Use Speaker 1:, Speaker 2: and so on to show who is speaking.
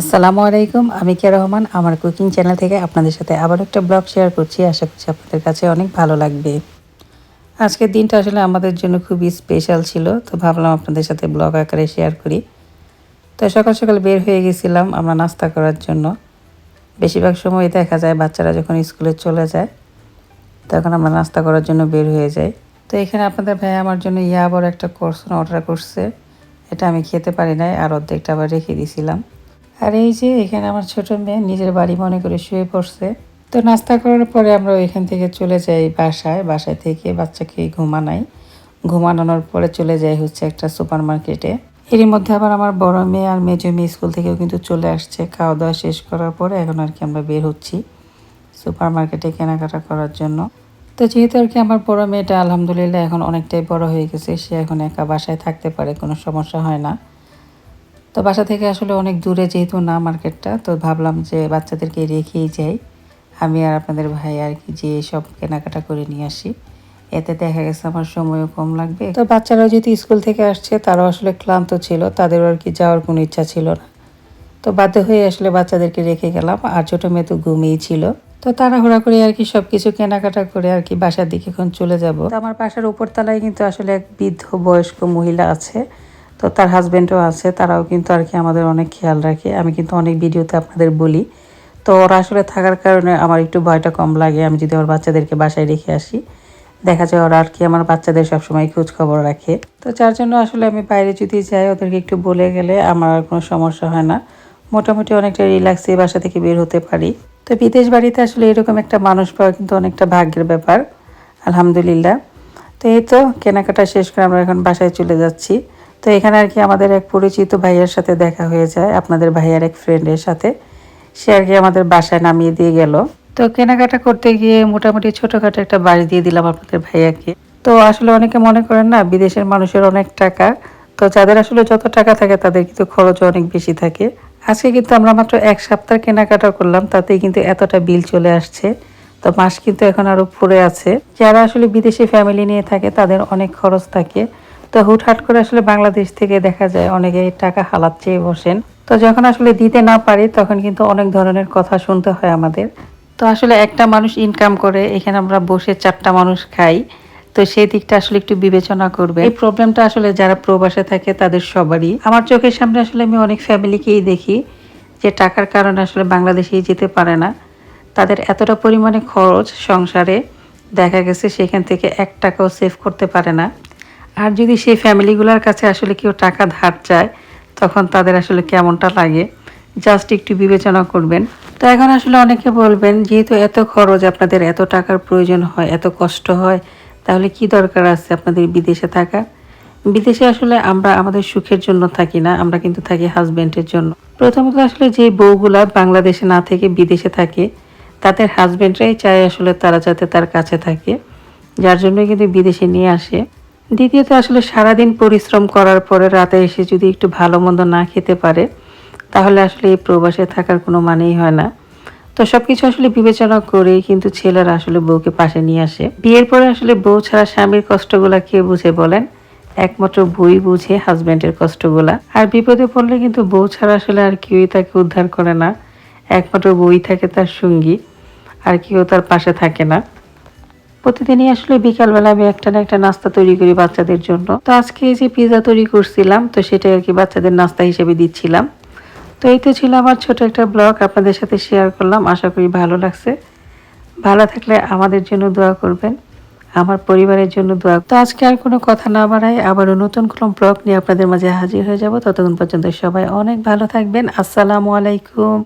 Speaker 1: আসসালামু আলাইকুম, আমি কে রহমান। আমার কুকিং চ্যানেল থেকে আপনাদের সাথে আবার একটা ব্লগ শেয়ার করছি। আশা করছি আপনাদের কাছে অনেক ভালো লাগবে। আজকের দিনটা আসলে আমাদের জন্য খুবই স্পেশাল ছিল, তো ভাবলাম আপনাদের সাথে ব্লগ আকারে শেয়ার করি। তো সকাল সকাল বের হয়ে গেছিলাম আমরা নাস্তা করার জন্য। বেশিরভাগ সময় দেখা যায় বাচ্চারা যখন স্কুলে চলে যায়, তখন আমরা নাস্তা করার জন্য বের হয়ে যাই। তো এখানে আপনাদের ভাই আমার জন্য ইয়া আবার একটা কোর্সন অর্ডার করছে। এটা আমি খেতে পারি নাই, আর অর্ধেকটা আবার রেখে দিয়েছিলাম আর এই যে এখানে আমার ছোট মেয়ে নিজের বাড়ি মনে করে শুয়ে পড়ছে, তো নাস্তা করার পরে আমরা ওইখান থেকে চলে যাই বাসায়। বাসায় থেকে বাচ্চাকে ঘুমানাই। ঘুমানোর পরে চলে যাই হচ্ছে একটা সুপার মার্কেটে এরই মধ্যে আবার আমার বড় মেয়ে আর মেজো মেয়ে স্কুল থেকেও কিন্তু চলে আসছে। খাওয়া দাওয়া শেষ করার পরে এখন আর কি আমরা বের হচ্ছি সুপার মার্কেটে কেনাকাটা করার জন্য। তো যেহেতু আর কি আমার বড় মেয়েটা আলহামদুলিল্লাহ এখন অনেকটাই বড় হয়ে গেছে, সে এখন একা বাসায় থাকতে পারে, কোনো সমস্যা হয় না। তো বাসা থেকে আসলে অনেক দূরে যেহেতু না মার্কেটটা, তো ভাবলাম যে বাচ্চাদেরকে রেখেই যাই। আমি আর আপনাদের ভাই আর কি যে সব কেনাকাটা করে নিয়ে আসি। এতে দেখা গেছে আমার সময়ও কম লাগবে। তো বাচ্চারাও যেহেতু স্কুল থেকে আসছে, তারাও আসলে ক্লান্ত ছিল, তাদেরও আর কি যাওয়ার কোনো ইচ্ছা ছিল না। তো বাধ্য হয়ে আসলে বাচ্চাদেরকে রেখে গেলাম, আর ছোটো মেয়ে তো ঘুমিয়েই ছিল। তো তাড়াহুড়া করে আর কি সব কিছু কেনাকাটা করে আর কি বাসার দিকে এখন চলে যাব। আমার বাসার উপরতলায় কিন্তু আসলে এক বৃদ্ধ বয়স্ক মহিলা আছে। তো তার হাজব্যান্ডও আছে, তারাও কিন্তু আর কি আমাদের অনেক খেয়াল রাখে। আমি কিন্তু অনেক ভিডিওতে আপনাদের বলি। তো ওরা আসলে থাকার কারণে আমার একটু ভয়টা কম লাগে। আমি যদি আমার বাচ্চাদেরকে বাসায় রেখে আসি, দেখা যায় ওরা আর কি আমার বাচ্চাদের সবসময় খোঁজ খবর রাখে। তো যার জন্য আসলে আমি বাইরে যদি যাই, ওদেরকে একটু বলে গেলে আমার আর কোনো সমস্যা হয় না। মোটামুটি অনেকটা রিল্যাক্সে বাসা থেকে বের হতে পারি। তো বিদেশ বাড়িতে আসলে এরকম একটা মানুষ পাওয়া কিন্তু অনেকটা ভাগ্যের ব্যাপার। আলহামদুলিল্লাহ। তো এই তো কেনাকাটা শেষ করে আমরা এখন বাসায় চলে যাচ্ছি। তো এখানে আর কি আমাদের এক পরিচিত ভাইয়ের সাথে দেখা হয়ে যায়, আপনাদের ভাইয়ার এক ফ্রেন্ডের সাথে। সে আর কি আমাদের বাসায় নামিয়ে দিয়ে গেল। তো কেনাকাটা করতে গিয়ে মোটামুটি ছোটোখাটো একটা বাড়ি দিয়ে দিলাম আপনাদের ভাইয়াকে। তো আসলে অনেকে মনে করেন না, বিদেশের মানুষের অনেক টাকা। তো যাদের আসলে যত টাকা থাকে, তাদের কিন্তু খরচ অনেক বেশি থাকে। আজকে কিন্তু আমরা মাত্র এক সপ্তাহ কেনাকাটা করলাম, তাতেই কিন্তু এতটা বিল চলে আসছে। তো মাস কিন্তু এখন আরও পড়ে আছে। যারা আসলে বিদেশি ফ্যামিলি নিয়ে থাকে, তাদের অনেক খরচ থাকে। তো হুটহাট করে আসলে বাংলাদেশ থেকে দেখা যায় অনেকে টাকা হালাত চেয়ে বসেন। তো যখন আসলে দিতে না পারি, তখন কিন্তু অনেক ধরনের কথা শুনতে হয় আমাদের। তো আসলে একটা মানুষ ইনকাম করে, এখানে আমরা বসে চারটা মানুষ খাই, তো সেই দিকটা আসলে একটু বিবেচনা করবে এই প্রবলেমটা আসলে যারা প্রবাসে থাকে, তাদের সবারই। আমার চোখের সামনে আসলে আমি অনেক ফ্যামিলিকেই দেখি, যে টাকার কারণে আসলে বাংলাদেশেই যেতে পারে না। তাদের এতটা পরিমাণে খরচ সংসারে, দেখা গেছে সেখান থেকে এক টাকাও সেভ করতে পারে না। আর যদি সেই ফ্যামিলিগুলোর কাছে আসলে কেউ টাকা ধার চায়, তখন তাদের আসলে কেমনটা লাগে? জাস্ট একটু বিবেচনা করবেন। তো এখন আসলে অনেকে বলবেন, যেহেতু এত খরচ, আপনাদের এত টাকার প্রয়োজন হয়, এত কষ্ট হয়, তাহলে কি দরকার আছে আপনাদের বিদেশে থাকা? বিদেশে আসলে আমরা আমাদের সুখের জন্য থাকি না, আমরা কিন্তু থাকি হাজব্যান্ডের জন্য। প্রথমত আসলে যে বউগুলা বাংলাদেশে না থেকে বিদেশে থাকে, তাদের হাজব্যান্ডরাই চায় আসলে তারা যাতে তার কাছে থাকে। যার জন্য কিন্তু বিদেশে নিয়ে আসে। দ্বিতীয়ত আসলে সারাদিন পরিশ্রম করার পরে রাতে এসে যদি একটু ভালো মন্দ না খেতে পারে, তাহলে আসলে এই প্রবাসে থাকার কোনো মানেই হয় না। তো সব কিছু আসলে বিবেচনা করেই কিন্তু ছেলেরা আসলে বউকে পাশে নিয়ে আসে। বিয়ের পরে আসলে বউ ছাড়া স্বামীর কষ্টগুলা কে বুঝে বলেন? একমাত্র বই বুঝে হাজব্যান্ডের কষ্টগুলা। আর বিপদে পড়লে কিন্তু বউ ছাড়া আসলে আর কেউই তাকে উদ্ধার করে না। একমাত্র বই থাকে তার সঙ্গী, আর কেউ তার পাশে থাকে না। প্রতিদিনই আসলে বিকালবেলা আমি একটা না একটা নাস্তা তৈরি করি বাচ্চাদের জন্য। তো আজকে যে পিৎজা তৈরি করছিলাম, তো সেটাই আর কি বাচ্চাদের নাস্তা হিসেবে দিচ্ছিলাম। তো এই তো ছিল আমার ছোট একটা ব্লগ আপনাদের সাথে শেয়ার করলাম। আশা করি ভালো লাগছে। ভালো থাকলে আমাদের জন্য দোয়া করবেন, আমার পরিবারের জন্য দোয়া। তো আজকে আর কোনো কথা না বাড়াই আবারও নতুন কোনো ব্লগ নিয়ে আপনাদের মাঝে হাজির হয়ে যাব। ততক্ষণ পর্যন্ত সবাই অনেক ভালো থাকবেন। আসসালামু আলাইকুম।